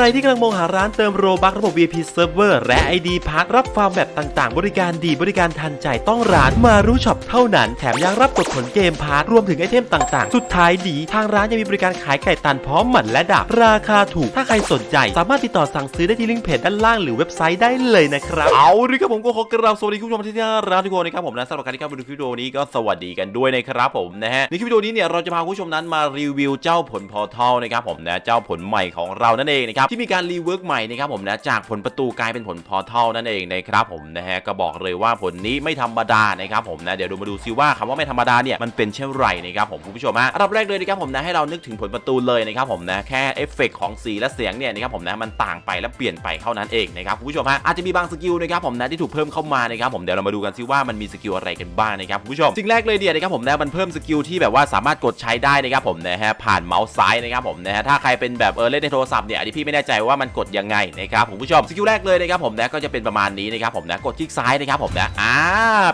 รที่กำลังมองหาร้านเติมโรบักระบบ VIP Server และ ID พักรับฟาร์มแบบต่างๆ บริการดีบริการทันใจต้องร้านมารู้ช็อปเท่านั้น แถมยังรับกดผลเกมพาร์ทรวมถึงไอเทมต่างๆ สุดท้ายดี ทางร้านยังมีบริการขายไก่ตันพร้อมหมันและดักราคาถูก ถ้าใครสนใจ สามารถติดต่อสั่งซื้อได้ที่ลิงก์เพจด้านล่างหรือเว็บไซต์ได้เลยนะครับเอาดิครับผมก็ขอกราบสวัสดีคุณผู้ชมที่น่ารักทุกคนนะครับผมนะสำหรับการที่เข้ามาดูคลิปวิดีโอนี้ก็สวัสดีกันด้วยนะครับผมนะฮะในคลิปวิดีโอนี้เนี่ยเราจะพาคุณผู้ชมนั้นมารีวิวเจ้าผลพอทัลนะครับผมนะเจ้าผลใหม่ของเรานั่นเองนะครับที่มีการรีเวิร์กใหม่นะครับผมนะจากผลประตูกลายเป็นผลพอร์ทัลนั่นเองนะครับผมนะฮะก็บอกเลยว่าผลนี้ไม่ธรรมดานะครับผมนะเดี๋ยวดูมาดูซิว่าคำว่าไม่ธรรมดาเนี่ยมันเป็นเช่นไรนะครับผมคุณผู้ชมฮะอันดับแรกเลยนะครับผมนะให้เรานึกถึงผลประตูเลยนะครับผมนะแค่เอฟเฟกต์ของสีและเสียงเนี่ยนะครับผมนะมันต่างไปและเปลี่ยนไปเท่านั้นเองนะครับคุณผู้ชมฮะอาจจะมีบางสกิลนะครับผมนะที่ถูกเพิ่มเข้ามานะครับผมเดี๋ยวเรามาดูกันซิว่ามันมีสกิลอะไรกันบ้างนะครับคุณผู้ชมสิ่งแรกเลยเนี่ยนะครับผมนะมันเพิ่มสกิลที่แบบว่าสามารถกดใช้ได้นะครับผมนะฮะผ่านเมาส์ซ้ายนะครับผมนะฮะถ้าใครเป็นแบบเออเล่นในโทรศัพท์เนี่ยอันนี้พี่ไม่แน่ใจว่ามันกดยังไงนะครับผมผู้ชมสกิลแรกเลยนะครับผมนะก็จะเป็นประมาณนี้นะครับผมนะกดคลิกซ้ายนะครับผมนะอ่า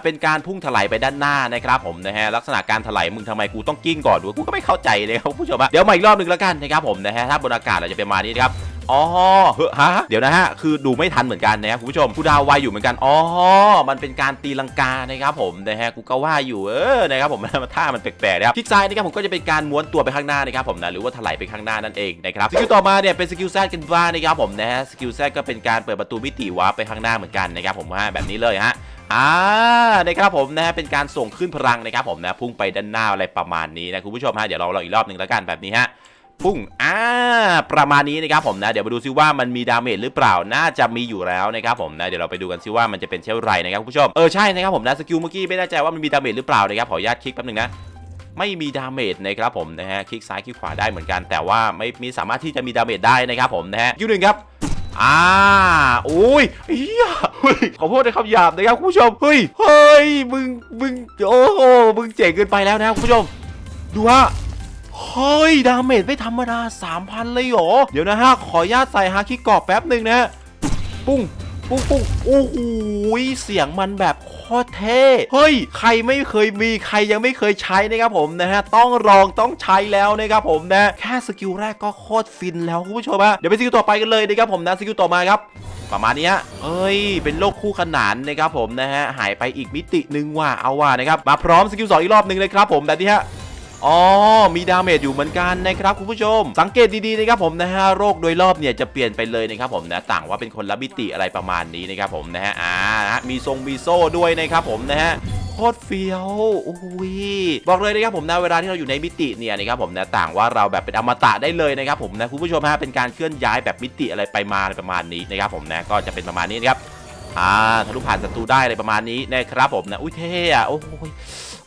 เป็นการพุ่งถลายไปด้านหน้านะครับผมนะฮะลักษณะการถลายมึงทำไมกูต้องกิ้งก่อนด้วยกูก็ไม่เข้าใจเลยครับผู้ชมอะเดี๋ยวมาอีกรอบหนึ่งแล้วกันนะครับผมนะฮะถ้าบนอากาศเราจะเป็นประมาณนี้นะครับ อ๋อเฮ้ยฮะเดี๋ยวนะฮะคือดูไม่ทันเหมือนกันนะครับคุณผู้ชมกูดาวไวอยู่เหมือนกันอ๋อมันเป็นการตีลังกานะครับผมนะฮะกูก็ว่าอยู่เออนะครับผมท่ามันแปลกๆนะครับคลิกซ้ายนะครับผมก็จะเป็นการม้วนตัวไปข้างหน้านะครับผมนะหรือว่าถลายไปข้างหน้านั่นเองนะครับสกิลต่อมาเนี่ยเป็นสกิลแซดกันบ้างนะครับผมนะฮะสกิลแซดก็เป็นการเปิดประตูมิติวาร์ปไปข้างหน้าเหมือนกันนะครับผมฮะแบบนี้เลยฮะอ่านะครับผมนะฮะเป็นการส่งขึ้นพลังนะครับผมนะพุ่งไปด้านหน้าอะไรประมาณนี้นะคุณผู้ชมฮะเดี๋ยวเราลองอีกรอบหนึ่งแล้วกันแบบนี้ฮะ ปุ้งอ่าประมาณนี้นะครับผมนะ เดี๋ยวมาดูซิว่ามันมีดาเมจหรือเปล่าน่าจะมีอยู่แล้วนะครับผมนะเดี๋ยวเราไปดูกันซิว่ามันจะเป็นเช่นไรนะครับคุณผู้ชมเออใช่นะครับผมนะสกิลเมื่อกี้ไม่แน่ใจว่ามันมีดาเมจหรือเปล่านะครับขออนุญาตคลิกแป๊บนึงนะไม่มีดาเมจนะครับผมนะฮะคลิกซ้ายคลิกขวาได้เหมือนกัน แต่ว่าไม่มีสามารถที่จะมีดาเมจได้นะครับผมนะฮะยูหนึ่งครับอ่าโอ้ยเฮียเฮ้ยขอโทษในคำหยาบนะครับคุณผู้ชมเฮ้ยเฮ้ยมึงมึงโอ้โหมึงเจ๋งเกินไปแล้วนะครับคุณผู้ชมดูฮะ เฮ้ย ดาเมจไม่ธรรมดา 3,000 เลยเหรอ เดี๋ยวนะฮะ ขออนุญาตใส่ฮาคิกรอบแป๊บหนึ่งนะ ปุ้งปุ้งปุ้งโอ้โหเสียงมันแบบโคตรเท่เฮ้ย ใครไม่เคยมีใครยังไม่เคยใช้นะครับผมนะฮะ ต้องลองต้องใช้แล้วนะครับผมนะ แค่สกิลแรกก็โคตรฟินแล้วคุณผู้ชมฮะเดี๋ยวไปสกิลต่อไปกันเลยนะครับผมนะสกิลต่อมาครับ ประมาณนี้เฮ้ย เป็นโลกคู่ขนานนะครับผมนะฮะ หายไปอีกมิติหนึ่งว่ะเอาว่ะนะครับ มาพร้อมสกิลสองอีกรอบหนึ่งเลยครับผมแบบนี้ฮะ อ๋อ มีดาเมจอยู่เหมือนกันนะครับคุณผู้ชม สังเกตดีๆนะครับผมนะฮะโรคโดยรอบเนี่ยจะเปลี่ยนไปเลยนะครับผมนะต่างว่าเป็นคนละมิติอะไรประมาณนี้นะครับผมนะฮะอ่านะฮะมีทรงมีโซ่ด้วยนะครับผมนะฮะโคตรเฟี้ยวอุ้ยบอกเลยนะครับผมนะเวลาที่เราอยู่ในมิติเนี่ยนะครับผมนะต่างว่าเราแบบเป็นอมตะได้เลยนะครับผมนะคุณผู้ชมฮะเป็นการเคลื่อนย้ายแบบมิติอะไรไปมาอะไรประมาณนี้นะครับผมนะก็จะเป็นประมาณนี้นะครับอ่าทะลุผ่านศัตรูได้อะไรประมาณนี้นะครับผมนะอุ้ยเท่อะโอ้โห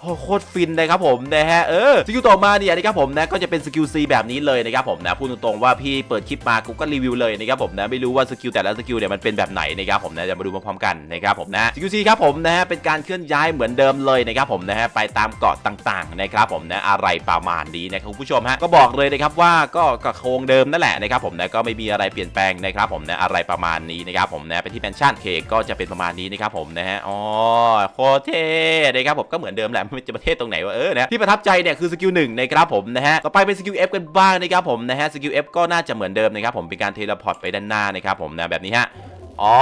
โหโคตรฟินเลยครับผมนะฮะเออสกิลต่อมาเนี่ยนะครับผมนะก็จะเป็นสกิล C แบบนี้เลยนะครับผมนะพูดตรงๆว่าพี่เปิดคลิปมากูก็รีวิวเลยนะครับผมนะไม่รู้ว่าสกิลแต่ละสกิลเนี่ยมันเป็นแบบไหนนะครับผมนะจะมาดูพร้อมๆกันนะครับผมนะสกิล C ครับผมนะฮะเป็นการเคลื่อนย้ายเหมือนเดิมเลยนะครับผมนะฮะไปตามเกาะต่างๆนะครับผมนะอะไรประมาณนี้นะครับคุณผู้ชมฮะก็บอกเลยนะครับว่าก็ก็โครงเดิมนั่นแหละนะครับผมนะก็ไม่มีอะไรเปลี่ยนแปลงนะครับผมนะอะไรประมาณนี้นะครับผมนะไปที่แมนชั่นเคก็จะเป็นประมาณนี้นะครับผมนะฮะอ๋อโคเท่นะครับผมก็เหมือนเดิมแหละไม่จะประเทศตรงไหนวะเออนะที่ประทับใจเนี่ยคือสกิลหนึ่งนะครับผมนะฮะต่อไปเป็นสกิลเอฟกันบ้างนะครับผมนะฮะสกิลเอฟก็น่าจะเหมือนเดิมนะครับผมเป็นการเทเลพอร์ตไปด้านหน้านะครับผมนะแบบนี้ฮะอ๋อ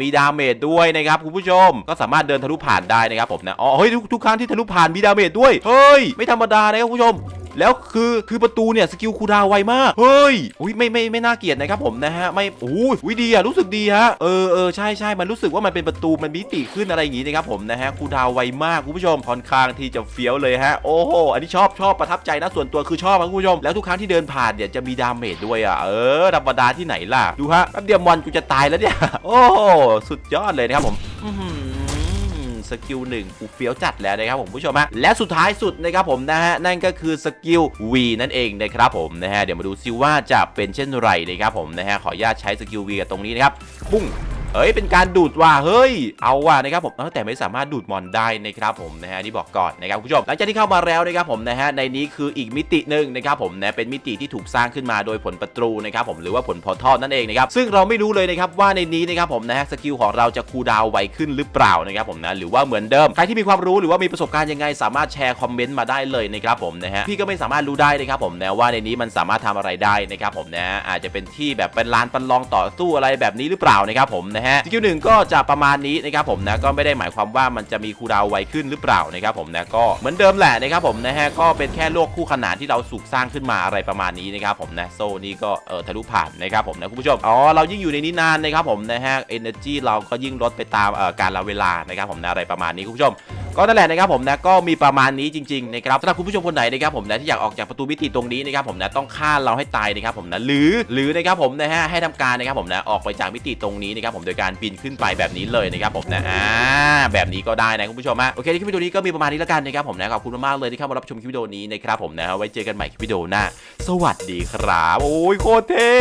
มีดาเมจด้วยนะครับคุณผู้ชม ก็สามารถเดินทะลุผ่านได้นะครับผมนะ อ๋อ เฮ้ยทุกทุกครั้งที่ทะลุผ่านมีดาเมจด้วย เฮ้ย ไม่ธรรมดานะครับคุณผู้ชม แล้วคือคือประตูเนี่ยสกิลคูดาวไวมาก เฮ้ยอุ้ยไม่ไม่ไม่น่าเกลียดนะครับผมนะฮะไม่โอ้ยอุ้ยดีอะรู้สึกดีฮะเออเออใช่ใช่มันรู้สึกว่ามันเป็นประตูมันมิติขึ้นอะไรอย่างงี้นะครับผมนะฮะคูดาวไวมากคุณผู้ชมค่อนข้างที่จะเฟี้ยวเลยฮะโอ้โหอันนี้ชอบชอบประทับใจนะส่วนตัวคือชอบครับคุณผู้ชมแล้วทุกครั้งที่เดินผ่านเนี่ยจะมีดาเมจด้วยอะเออธรรมดาที่ไหนล่ะดูฮะแป๊บเดียวมอนกูจะตายแล้วเนี่ยโอ้โหสุดยอดเลยนะครับผมอื สกิลหนึ่งกูเฟี้ยวจัดแล้วนะครับผมผู้ชมฮะและสุดท้ายสุดนะครับผมนะฮะนั่นก็คือสกิล V นั่นเองนะครับผมนะฮะเดี๋ยวมาดูซิว่าจะเป็นเช่นไรนะครับผมนะฮะขออนุญาตใช้สกิล V กับตรงนี้นะครับปุ้ง เฮ้ยเป็นการดูดว่ะเฮ้ยเอาว่ะนะครับผมแต่ไม่สามารถดูดมอนได้นะครับผมนะฮะนี่บอกก่อนนะครับคุณผู้ชมหลังจากที่เข้ามาแล้วนะครับผมนะฮะในนี้คืออีกมิติหนึ่งนะครับผมนะเป็นมิติที่ถูกสร้างขึ้นมาโดยผลประตูนะครับผมหรือว่าผลพอทอดนั่นเองนะครับซึ่งเราไม่รู้เลยนะครับว่าในนี้นะครับผมนะฮะสกิลของเราจะคูดาวไวขึ้นหรือเปล่านะครับผมนะหรือว่าเหมือนเดิมใครที่มีความรู้หรือว่ามีประสบการณ์ยังไง สามารถแชร์คอมเมนต์มาได้เลยนะครับผมนะฮะพี่ก็ไม่สามารถรู้ได้นะครับผมนะว่าในนี้มันสามารถทำอะไรได้นะครับผมนะอาจจะเป็นที่แบบเป็นลานประลองต่อสู้อะไรแบบนี้หรือเปล่านะครับผมนะฮะสกิลหนึ่งก็จะประมาณนี้นะครับผมนะก็ไม่ได้หมายความว่ามันจะมีคูดาวไวขึ้นหรือเปล่านะครับผมนะก็เหมือนเดิมแหละนะครับผมนะฮะก็เป็นแค่โลกคู่ขนานที่เราสุกสร้างขึ้นมาอะไรประมาณนี้นะครับผมนะโซนี่ก็เออทะลุผ่านนะครับผมนะคุณผู้ชมอ๋อเรายิ่งอยู่ในนี้นานนะครับผมนะฮะเอเนอร์จีเราก็ยิ่งลดไปตามเอ่อการละเวลานะครับผมนะอะไรประมาณนี้คุณผู้ชม ก็นั่นแหละนะครับผมนะก็มีประมาณนี้จริงๆนะครับสำหรับคุณผู้ชมคนไหนนะครับผมนะที่อยากออกจากประตูมิติตรงนี้นะครับผมนะต้องฆ่าเราให้ตายนะครับผมนะหรือหรือนะครับผมนะฮะให้ทำการนะครับผมนะออกไปจากมิติตรงนี้นะครับผมโดยการบินขึ้นไปแบบนี้เลยนะครับผมนะอ่าแบบนี้ก็ได้นะคุณผู้ชมฮะโอเคที่คลิปวิดีโอนี้ก็มีประมาณนี้แล้วกันนะครับผมนะขอบคุณมากๆเลยที่เข้ามารับชมคลิปวิดีโอนี้นะครับผมนะไว้เจอกันใหม่คลิปวิดีโอหน้า สวัสดีครับ โอ้ยโคตรเท่